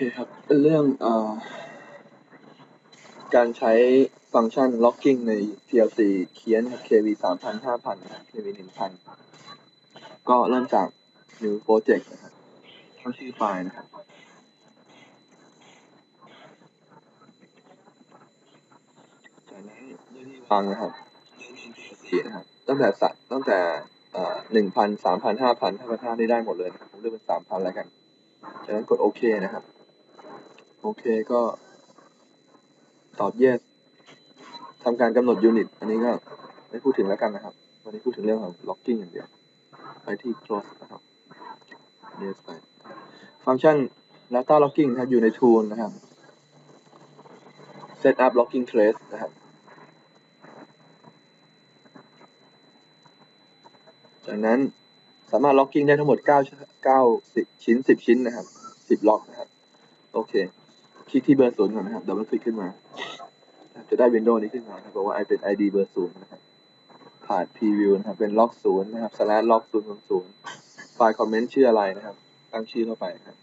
เคครับ เรื่องเอ่อการใช้ฟังก์ชัน locking ใน PLC เขียนครับ KV 3,000 5,000 KV 1,000 ก็เริ่มจาก new project นะครับตั้งชื่อไฟล์นะครับ จากนั้นเรื่องที่วางนะครับเรื่อง PLC นะครับ ตั้งแต่สัตั้งแต่เอ่อ1,000 3,000 5,000 5,500นี่ได้หมดเลยนะครับผมเลือกเป็น 3,000 แล้วกัน จากนั้นกดโอเคนะครับ โอเคก็ตอบ yes ทำการกำหนดยูนิต อันนี้ก็ไม่พูดถึงแล้วกันนะครับ วันนี้พูดถึงเรื่องของ locking อย่างเดียว ไปที่ close นะครับ yes ไป ฟังก์ชัน data locking นะครับ อยู่ใน tool นะครับ set up locking trace นะครับ จากนั้นสามารถ locking ได้ทั้งหมด 9 9 10 ชิ้น 10 ชิ้นนะครับ 10 ล็อกนะครับ โอเค คลิกที่เบอร์ศูนย์ก่อนนะครับดับเบิลคลิกขึ้นมา จะได้วินโดว์นี้ขึ้นมานะครับบอกว่าไอเป็น id เบอร์ศูนย์นะครับผ่าน preview นะครับ เป็นล็อกศูนย์นะครับ slash ล็อกศูนย์ศูนย์ศูนย์ไฟล์คอมเมนต์ชื่ออะไรนะครับ ตั้งชื่อเข้าไปครับ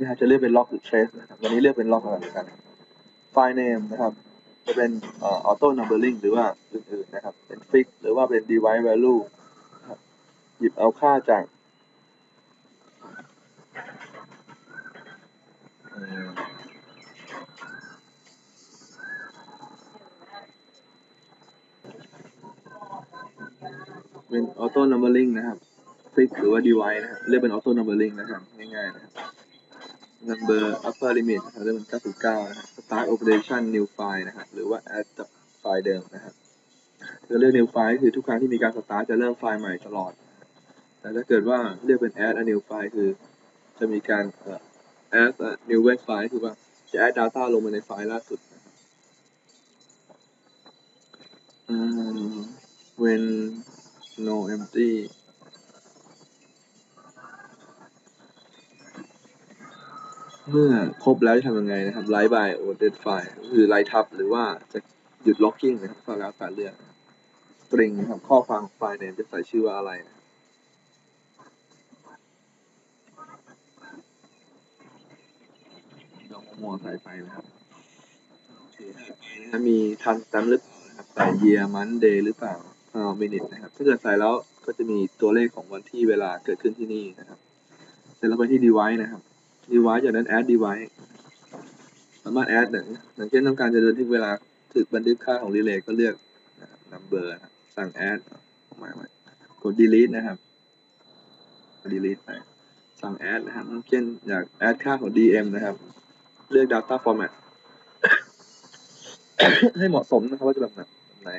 นะครับจะเลือกเป็นล็อกหรือ trace นะครับวันนี้เลือกเป็นล็อกก่อนกันไฟล์ name นะครับ จะเป็นเอ่อ auto numbering หรือว่าอื่นๆนะครับ เป็น fix หรือว่าเป็น device value หยิบเอาค่าจากเอ่อเป็น auto numbering นะครับ fix หรือว่า device นะครับเรียกเป็น auto numbering นะครับง่ายๆนะครับ number upper limit นะครับเริ่มเป็น99 นะครับ start operation new file นะครับ หรือว่า add จากไฟล์เดิมนะครับถ้าเลือก new file คือทุกครั้งที่มีการ start จะเริ่มไฟล์ใหม่ตลอด แต่ถ้าเกิดว่าเลือกเป็น add a new file คือ จะมีการเอ่อ add a new web file คือว่าจะ add data ลงมาในไฟล์ล่าสุดนะครับ when no empty เมื่อครบแล้วจะทำยังไงนะครับ write by ordered file คือ write ทับหรือว่าจะหยุด locking นะครับก็แล้วแต่เลือก string นะครับ ข้อความของไฟล์เนี่ยจะใส่ชื่อว่าอะไรนะครับลองมัวใส่ไปนะครับนะมีทัน stamp หรือเปล่านะครับใส่ year month day หรือเปล่าอ่า minute นะครับ ถ้าเกิดใส่แล้วก็จะมีตัวเลขของวันที่เวลาเกิดขึ้นที่นี่นะครับ เสร็จแล้วไปที่ device นะครับ device จากนั้น add device สามารถ add หนึ่งอย่างเช่นต้องการจะเดินทึกเวลาถึกบันทึกค่าของ relay ก็เลือกนะครับ number นะครับสั่ง add หมายหมากด delete นะครับ delete ไปสั่ง add นะครับเช่นอยาก add ค่าของ dm นะครับ เลือก data format ให้เหมาะสมนะครับว่าจะแบบไหนแบบไหน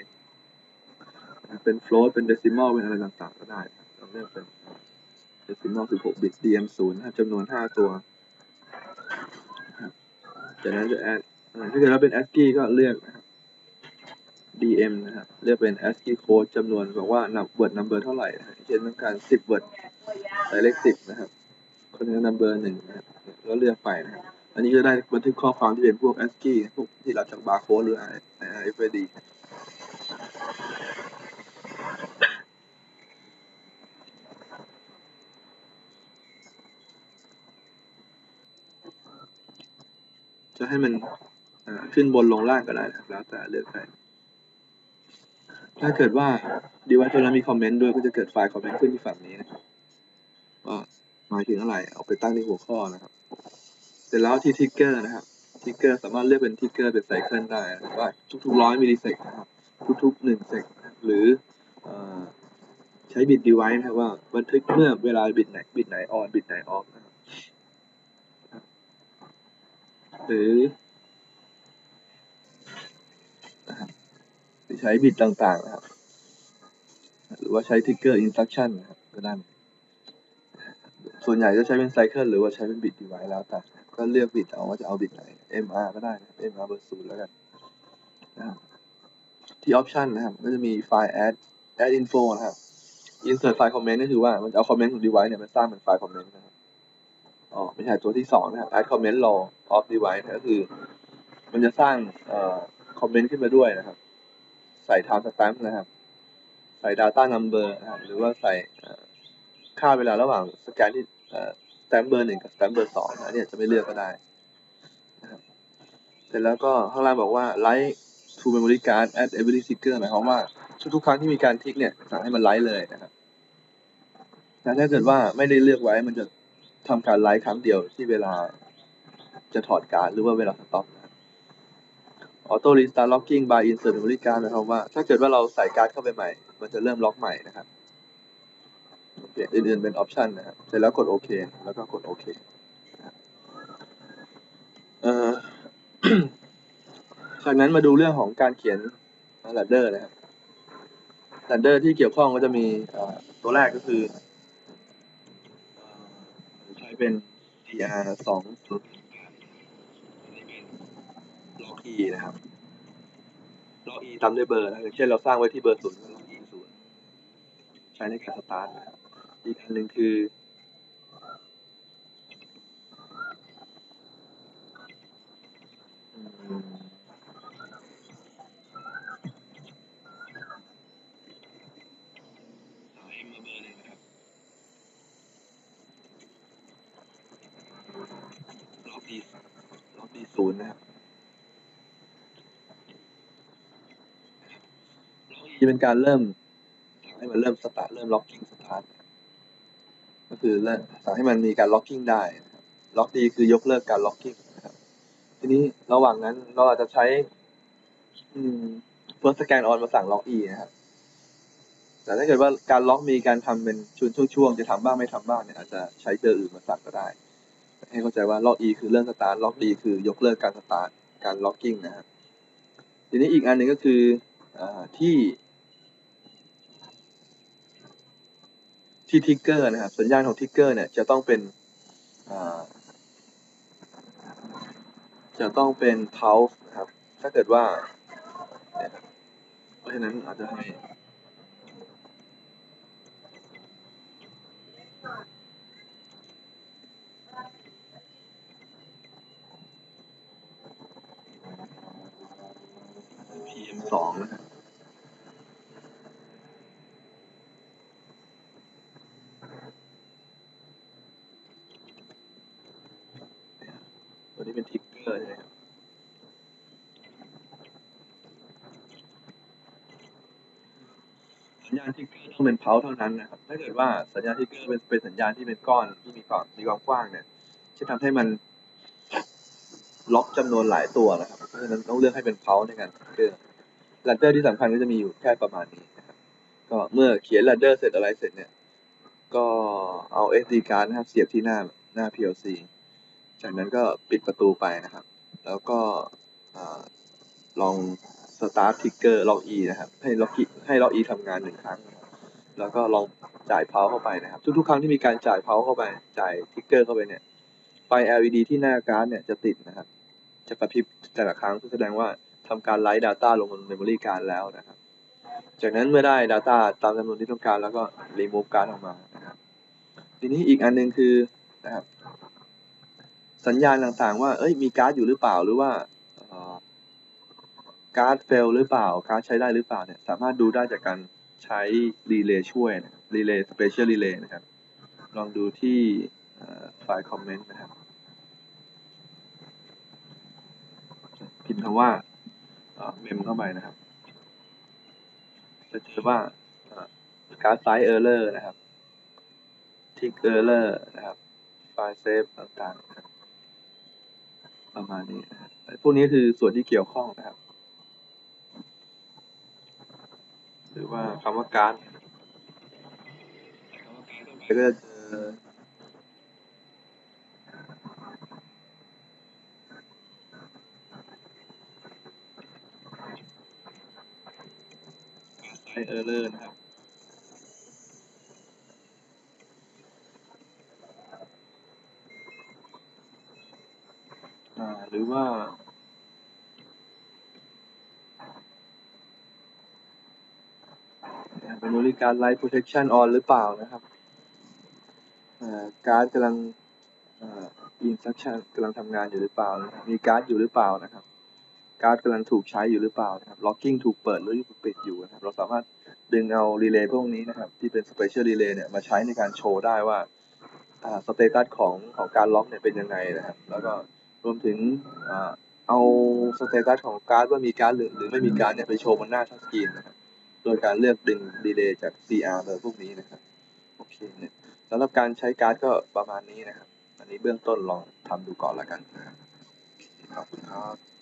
เป็น float เป็น decimal เป็นอะไรต่างๆ ก็ได้เราเลือกเป็น decimal 16 bit dm 0นะครับจำนวน 5 ตัวนะครับ จากนั้นจะ add อ่าถ้าเกิดเราเป็น ASCII ก็เลือกนะครับ dm นะครับเลือกเป็น ASCII code จำนวนบอกว่า word number เท่าไหร่เช่นต้องการ 10 word ใส่เลข 10 นะครับ คนนี้ number หนึ่งนะครับแล้วเลือกไปนะครับ อันนี้จะได้บันทึกข้อความที่เป็นพวก ASCII พวกที่เราจาก barcode หรือ RFID จะให้มันขึ้นบนลงล่างก็ได้นะครับแล้วแต่เลือกไปถ้าเกิดว่า device ตัวนั้นมีคอมเมนต์ด้วยก็จะเกิดไฟล์คอมเมนต์ขึ้นที่ฝั่งนี้นะครับว่าหมายถึงอะไรเอาไปตั้งในหัวข้อนะครับ เสร็จแล้วที่ทิกเกอร์นะครับทิกเกอร์สามารถเลือกเป็นทิกเกอร์เป็นไซเคิลได้นะว่าทุกๆร้อยมิลลิเซกนะครับทุกๆหนึ่งเซกหรืออใช้บิต device นะครับว่าบันทึกเมื่อเวลาบิตไหนบิตไหนออนบิตไหนออฟนะครับ หรือนะครับใช้บิตต่างๆนะครับ หรือว่าใช้ trigger instruction นะครับก็ได้ส่วนใหญ่จะใช้เป็นไซเคิลหรือว่าใช้เป็นบิต device แล้วแต่ก็เลือกบิตเอาว่าจะเอาบิตไหน MR ก็ได้นะ MR เบอร์ศูนย์แล้วกันนะครับที่ option นะครับ ก็จะมีไฟล์ add add info นะครับ insert ไฟล์ comment ก็คือว่ามันจะเอา comment ของ device เนี่ยมันสร้างเป็นไฟล์ comment นะครับ อ๋อไม่ใช่ตัวที่สองนะครับ add comment law of device ก็คือ มันจะสร้างเอ่อ comment ขึ้นมาด้วยนะครับ ใส่ time stamp นะครับ ใส่ data number นะครับ หรือว่าใส่ค่าเวลาระหว่างสแกนที่ stamp เบอร์หนึ่งกับ stamp เบอร์สองนะเนี่ยจะไม่เลือกก็ได้นะครับเสร็จแล้วก็ข้างล่างบอกว่า write to memory card at every trigger หมายความว่าทุกๆครั้งที่มีการทิกเนี่ยสั่งให้มันไลท์เลยนะครับแต่ถ้าเกิดว่าไม่ได้เลือกไว้มันจะ ทำการไลท์ครั้งเดียวที่เวลาจะถอดการหรือว่าเวลาสต็อปนะครับ auto restart locking by insert memory card หมายความว่า ถ้าเกิดว่าเราใส่การ์ดเข้าไปใหม่ มันจะเริ่มล็อกใหม่นะครับโอเคอื่นๆเป็นออปชันนะครับเสร็จแล้วกดโอเคแล้วก็กดโอเคเอ่อจากนั้นมาดูเรื่องของการเขียน ladder นะครับ ladder ที่เกี่ยวข้องก็จะมีตัวแรกก็คือ อใช้เป็น DR สองศูนย์ล็อก E นะครับล็อก E ตามด้วยเบอร์นะอย่างเช่นเราสร้างไว้ที่เบอร์ศูนย์ล็อก E ศูนย์ใช้ในการสตาร์ทนะครับอีกอันหนึ่งคือมเอาให้มาเบอร์หนึ่งนะครับ ล็อก E ล็อก E ศูนย์นะครับ ล็อก E จะเป็นการเริ่มสั่งให้มันเริ่มสตาร์เริ่มล็อกกิ้งสตาร์ทก็คือเริ่มสั่งให้มันมีการล็อกกิ้งได้ล็อกดีคือยกเลิกการล็อกกิ้งนะครับทีนี้ระหว่างนั้นเราอาจจะใช้ อืม first scan on มาสั่งล็อก e นะครับแต่ถ้าเกิดว่าการล็อกมีการทำเป็นช่วงๆจะทำบ้างไม่ทำบ้างเนี่ยอาจจะใช้เบออื่นมาสั่งก็ได้ ให้เข้าใจว่าล็อก e คือเรื่องสตาร์ทล็อก d คือยกเลิกการสตาร์ทการล็อกกิ้งนะครับทีนี้อีกอันหนึ่งก็คืออที่ ที่ทิกเกอร์นะครับ สัญญาณของทิกเกอร์เนี่ยจะต้องเป็นจะต้องเป็น pulse นะครับ ถ้าเกิดว่า เพราะฉะนั้นอาจจะให้ PM สองนะครับ ตัวนี้เป็นทิกเกอร์ใช่ไหมครับ สัญญาณทิกเกอร์ต้องเป็นเพาเท่านั้นนะครับ ถ้าเกิดว่าสัญญาณทิกเกอร์เป็นเป็นสัญญาณที่เป็นก้อนที่มีความมีความกว้างเนี่ยจะทำให้มันล็อกจำนวนหลายตัวนะครับ เพราะฉะนั้นต้องเลือกให้เป็นเพาในการทิกเกอร์ลัดเดอร์ที่สำคัญก็จะมีอยู่แค่ประมาณนี้นะครับก็เมื่อเขียนลัดเดอร์เสร็จอะไรเสร็จเนี่ย ก็เอา SD card นะครับเสียบที่หน้าหน้า PLC จากนั้นก็ปิดประตูไปนะครับ แล้วก็อลอง start trigger ล็อก E นะครับ ให้ล็อก E ให้ล็อก E ทำงานหนึ่งครั้ง แล้วก็ลองจ่ายเพาเข้าไปนะครับ ทุกๆ ครั้งที่มีการจ่ายเพาเข้าไป จ่ายทิกเกอร์เข้าไปเนี่ย ไฟ LED ที่หน้าการ์ดเนี่ยจะติดนะครับ จะกระพริบแต่ละครั้งเพื่อแสดงว่าทำการไลฟ์ Data ลงบน Memory card แล้วนะครับ จากนั้นเมื่อได้ Data ตามจำนวนที่ต้องการแล้วก็ remove การ์ดออกมานะครับทีนี้อีกอันหนึงคือนะครับสัญญาณต่างๆ ว่า เอ้ย มีการ์ดอยู่หรือเปล่า หรือว่า การ์ดเฟลหรือเปล่าการ์ดใช้ได้หรือเปล่าเนี่ยสามารถดูได้จากการใช้รีเลย์ช่วยนะรีเลย์สเปเชียลรีเลย์นะครับ ลองดูที่ไฟล์คอมเมนต์นะครับ พิมพ์คำว่าเมมเข้าไปนะครับ จะเจอว่าการ์ดไซส์เออร์เลอร์นะครับทิกเออร์เลอร์นะครับไฟล์เซฟต่างๆ ประมาณนี้นะครับพวกนี้คือส่วนที่เกี่ยวข้องนะครับ หรือ ว่าคำว่าการ์ดก็จะเจอไอเออร์เลอร์นะครับ อ่าหรือว่า เป็นบริ การ Light Protection on หรือเปล่านะครับการ์ดกำลังอ่อ instruction กำลังทำงานอยู่หรือเปล่านะครับมีการ์ดอยู่หรือเปล่านะครับ การ์ดกำลังถูกใช้อยู่หรือเปล่านะครับ locking ถูกเปิดหรือปิดอยู่นะครับ เราสามารถดึงเอา relay พวกนี้นะครับ ที่เป็น special relay เนี่ยมาใช้ในการโชว์ได้ว่าอ่า status ของของการล็อกเนี่ยเป็นยังไงนะครับ แล้วก็รวมถึงอเอา status ของการ์ดว่ามีการ์ดหรือหรือไม่มีการ์ดเนี่ยไปโชว์บนหน้าทัชสกรีนนะครับ โดยการเลือกดึง relay จาก CR เบอร์พวกนี้นะครับโอเคเนี่ยสำหรับการใช้การ์ดก็ประมาณนี้นะครับ อันนี้เบื้องต้นลองทำดูก่อนละกันนะครับขอบคุณครับ